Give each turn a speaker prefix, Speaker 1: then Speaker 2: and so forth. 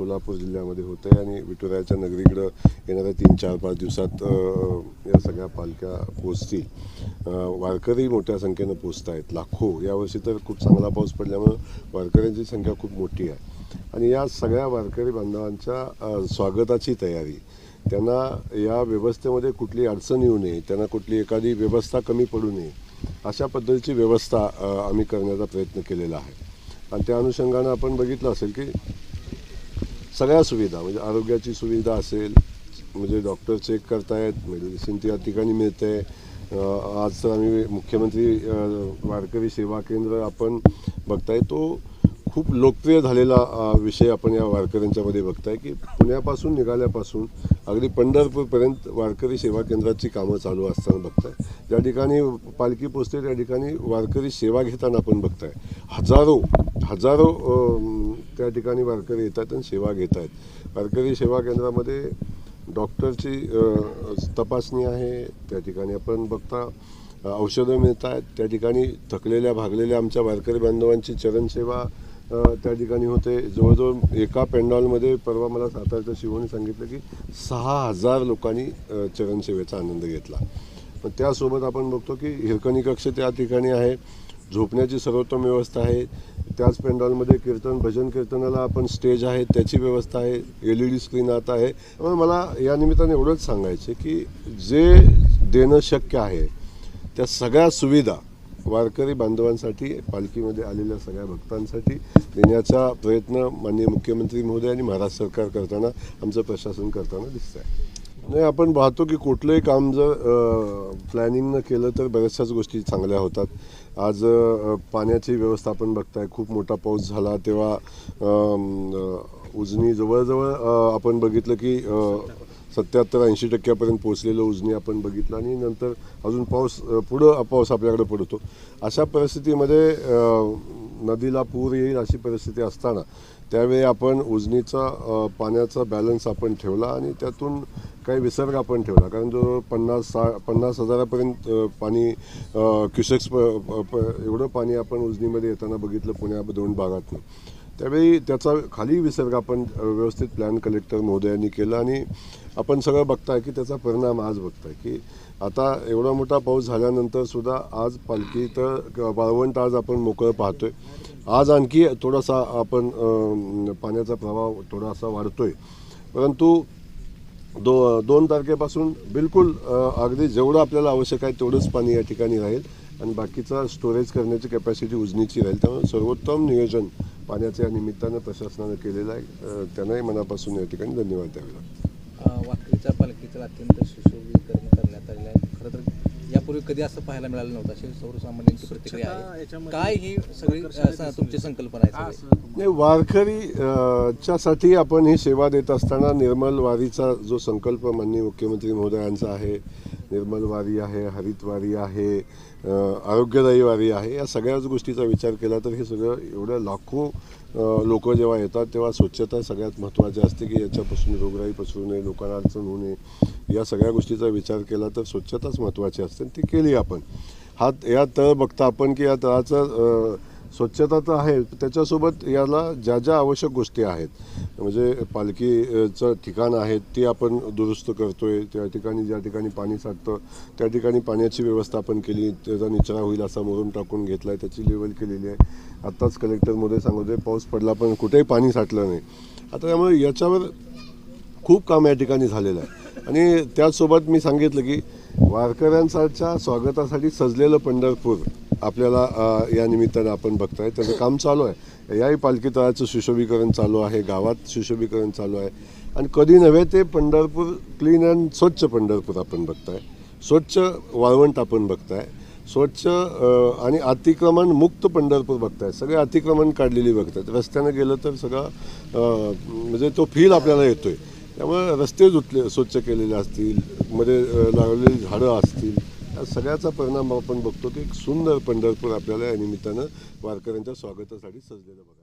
Speaker 1: सोलापूर जिल्ह्यामध्ये होत आहे आणि विठुरायाच्या नगरीकडं येणाऱ्या तीन चार पाच दिवसात या सगळ्या पालख्या पोचतील वारकरी मोठ्या संख्येनं पोचत आहेत लाखो यावर्षी तर खूप चांगला पाऊस पडल्यामुळं वारकऱ्यांची संख्या खूप मोठी आहे. आणि या सगळ्या वारकरी बांधवांच्या स्वागताची तयारी त्यांना या व्यवस्थेमध्ये कुठली अडचण येऊ नये त्यांना कुठली एखादी व्यवस्था कमी पडू नये अशा पद्धतीची व्यवस्था आम्ही करण्याचा प्रयत्न केलेला आहे. आणि त्या अनुषंगानं आपण बघितलं असेल की सगळ्या सुविधा म्हणजे आरोग्याची सुविधा असेल म्हणजे डॉक्टर चेक करतायत मेडिसिन त्या ठिकाणी मिळते. आज तर आम्ही मुख्यमंत्री वारकरी सेवा केंद्र आपण बघताय तो खूप लोकप्रिय झालेला विषय आपण या वारकऱ्यांच्यामध्ये बघताय की पुण्यापासून निघाल्यापासून अगदी पंढरपूरपर्यंत वारकरी सेवा केंद्राची कामं चालू असताना बघताय. ज्या ठिकाणी पालखी पोचते त्या ठिकाणी वारकरी सेवा घेताना आपण बघताय. हजारो हजारो त्या ठिकाणी वारकरी येतात आणि सेवा घेत आहेत वारकरी सेवा केंद्रामध्ये डॉक्टरची तपासणी आहे त्या ठिकाणी आपण बघता औषधं मिळत आहेत त्या ठिकाणी थकलेल्या भागलेल्या आमच्या वारकरी बांधवांची चरणसेवा त्या ठिकाणी होते. जवळजवळ एका पेंडॉलमध्ये परवा मला सातारच्या शिवाने सांगितलं की सहा हजार लोकांनी चरणसेवेचा आनंद घेतला. पण त्यासोबत आपण बघतो की हिरकणी कक्ष त्या ठिकाणी आहे. झोपण्याची सर्वोत्तम व्यवस्था आहे. त्याच पेंडॉलमध्ये कीर्तन भजन कीर्तनाला आपण स्टेज आहे त्याची व्यवस्था आहे एल ई डी स्क्रीन आता आहे. त्यामुळे मला या निमित्ताने एवढंच सांगायचं की जे देणं शक्य आहे त्या सगळ्या सुविधा वारकरी बांधवांसाठी पालखीमध्ये आलेल्या सगळ्या भक्तांसाठी देण्याचा प्रयत्न माननीय मुख्यमंत्री महोदय आणि महाराष्ट्र सरकार करताना आमचं प्रशासन करताना दिसत आहे नाही आपण पाहतो की कुठलंही काम जर प्लॅनिंगनं केलं तर बऱ्याचशाच गोष्टी चांगल्या होतात. आज पाण्याची व्यवस्था आपण बघताय खूप मोठा पाऊस झाला तेव्हा उजनी जवळजवळ आपण बघितलं की सत्याहत्तर ऐंशी टक्क्यापर्यंत पोहोचलेलं उजनी आपण बघितलं आणि नंतर अजून पाऊस पुढं पाऊस आपल्याकडे पडतो. अशा परिस्थितीमध्ये नदीला पूर येईल अशी परिस्थिती असताना त्यावेळी आपण उजनीचा पाण्याचा बॅलन्स आपण ठेवला आणि त्यातून काही विसर्ग आपण ठेवला. कारण जो पन्नास सा पन्नास हजारापर्यंत पाणी क्युसेक्स एवढं पाणी आपण उजनीमध्ये येताना बघितलं पुण्या दोन भागातनं. त्यावेळी त्याचा खाली विसर्ग आपण व्यवस्थित प्लॅन कलेक्टर महोदयांनी केला आणि आपण सगळं बघताय की त्याचा परिणाम आज बघताय की आता एवढा मोठा पाऊस झाल्यानंतर सुद्धा आज पालखी तर वाळवंट आज आपण मोकळं पाहतोय. आज आणखी थोडासा आपण पाण्याचा प्रवाह थोडासा वाढतोय. परंतु दो दोन तारखेपासून बिलकुल अगदी जेवढं आपल्याला आवश्यक आहे तेवढंच पाणी या ठिकाणी राहील. आणि बाकीचा स्टोरेज करण्याची कॅपॅसिटी उजनीची राहील. त्यामुळे सर्वोत्तम नियोजन पाण्याच्या या निमित्तानं प्रशासनानं केलेलं आहे. त्यांनाही मनापासून या ठिकाणी धन्यवाद द्यावे लागतात
Speaker 2: अ, पालखीचा अत्यंत सुशोभीकरण करण्यात आलेलं आहे खरं तर यापूर्वी कधी असं पाहायला मिळालं नव्हतं. अशी सर्वसामान्यांची प्रतिक्रिया आहे. काय ही सगळी तुमची संकल्पना आहे?
Speaker 1: नाही वारकरी च्यासाठी आपण ही सेवा देत असताना निर्मल वारीचा जो संकल्प माननीय मुख्यमंत्री महोदयांचा आहे निर्मल वारी आहे हरित वारी आहे अ, आरोग्यदायी वारी आहे या सगळ्याच गोष्टीचा विचार केला तर हे सगळं एवढं लाखो लोक जेव्हा येतात तेव्हा स्वच्छता सगळ्यात महत्त्वाची असते की याच्यापासून रोगराई पसरू नये लोकांना अडचण होऊ नये या सगळ्या गोष्टीचा विचार केला तर स्वच्छताच महत्त्वाची असते आणि ती केली आपण. हा या तळ बघता आपण की या तळाचं स्वच्छता तर आहे त्याच्यासोबत याला ज्या ज्या आवश्यक गोष्टी आहेत म्हणजे पालखीचं ठिकाण आहे ती आपण दुरुस्त करतोय त्या ठिकाणी ज्या ठिकाणी पाणी साठतं त्या ठिकाणी पाण्याची व्यवस्था आपण केली त्याचा निचरा होईल असा मोरून टाकून घेतला आहे त्याची लेवल केलेली आहे. आत्ताच कलेक्टरमध्ये सांगत होते पाऊस पडला पण कुठेही पाणी साठलं नाही. आता त्यामुळे याच्यावर खूप काम या ठिकाणी झालेलं आहे. आणि त्याचसोबत मी सांगितलं की वारकऱ्यांसारख्या स्वागतासाठी सजलेलं पंढरपूर आपल्याला या निमित्तानं आपण बघताय. त्याचं काम चालू आहे. याही पालखी तळाचं सुशोभीकरण चालू आहे. गावात सुशोभीकरण चालू आहे. आणि कधी नव्हे ते पंढरपूर क्लीन अँड स्वच्छ पंढरपूर आपण बघताय. स्वच्छ वाळवंट आपण बघताय. स्वच्छ आणि अतिक्रमण मुक्त पंढरपूर बघताय. सगळे अतिक्रमण काढलेली बघतायत. रस्त्यानं गेलं तर सगळं म्हणजे तो फील आपल्याला येतोय. त्यामुळे रस्ते धुतले स्वच्छ केलेले असतील. मध्ये लावलेली झाडं असतील. या सगळ्याचा परिणाम आपण बघतो की एक सुंदर पंढरपूर आपल्याला या निमित्तानं वारकऱ्यांच्या स्वागतासाठी सजलेलं बघा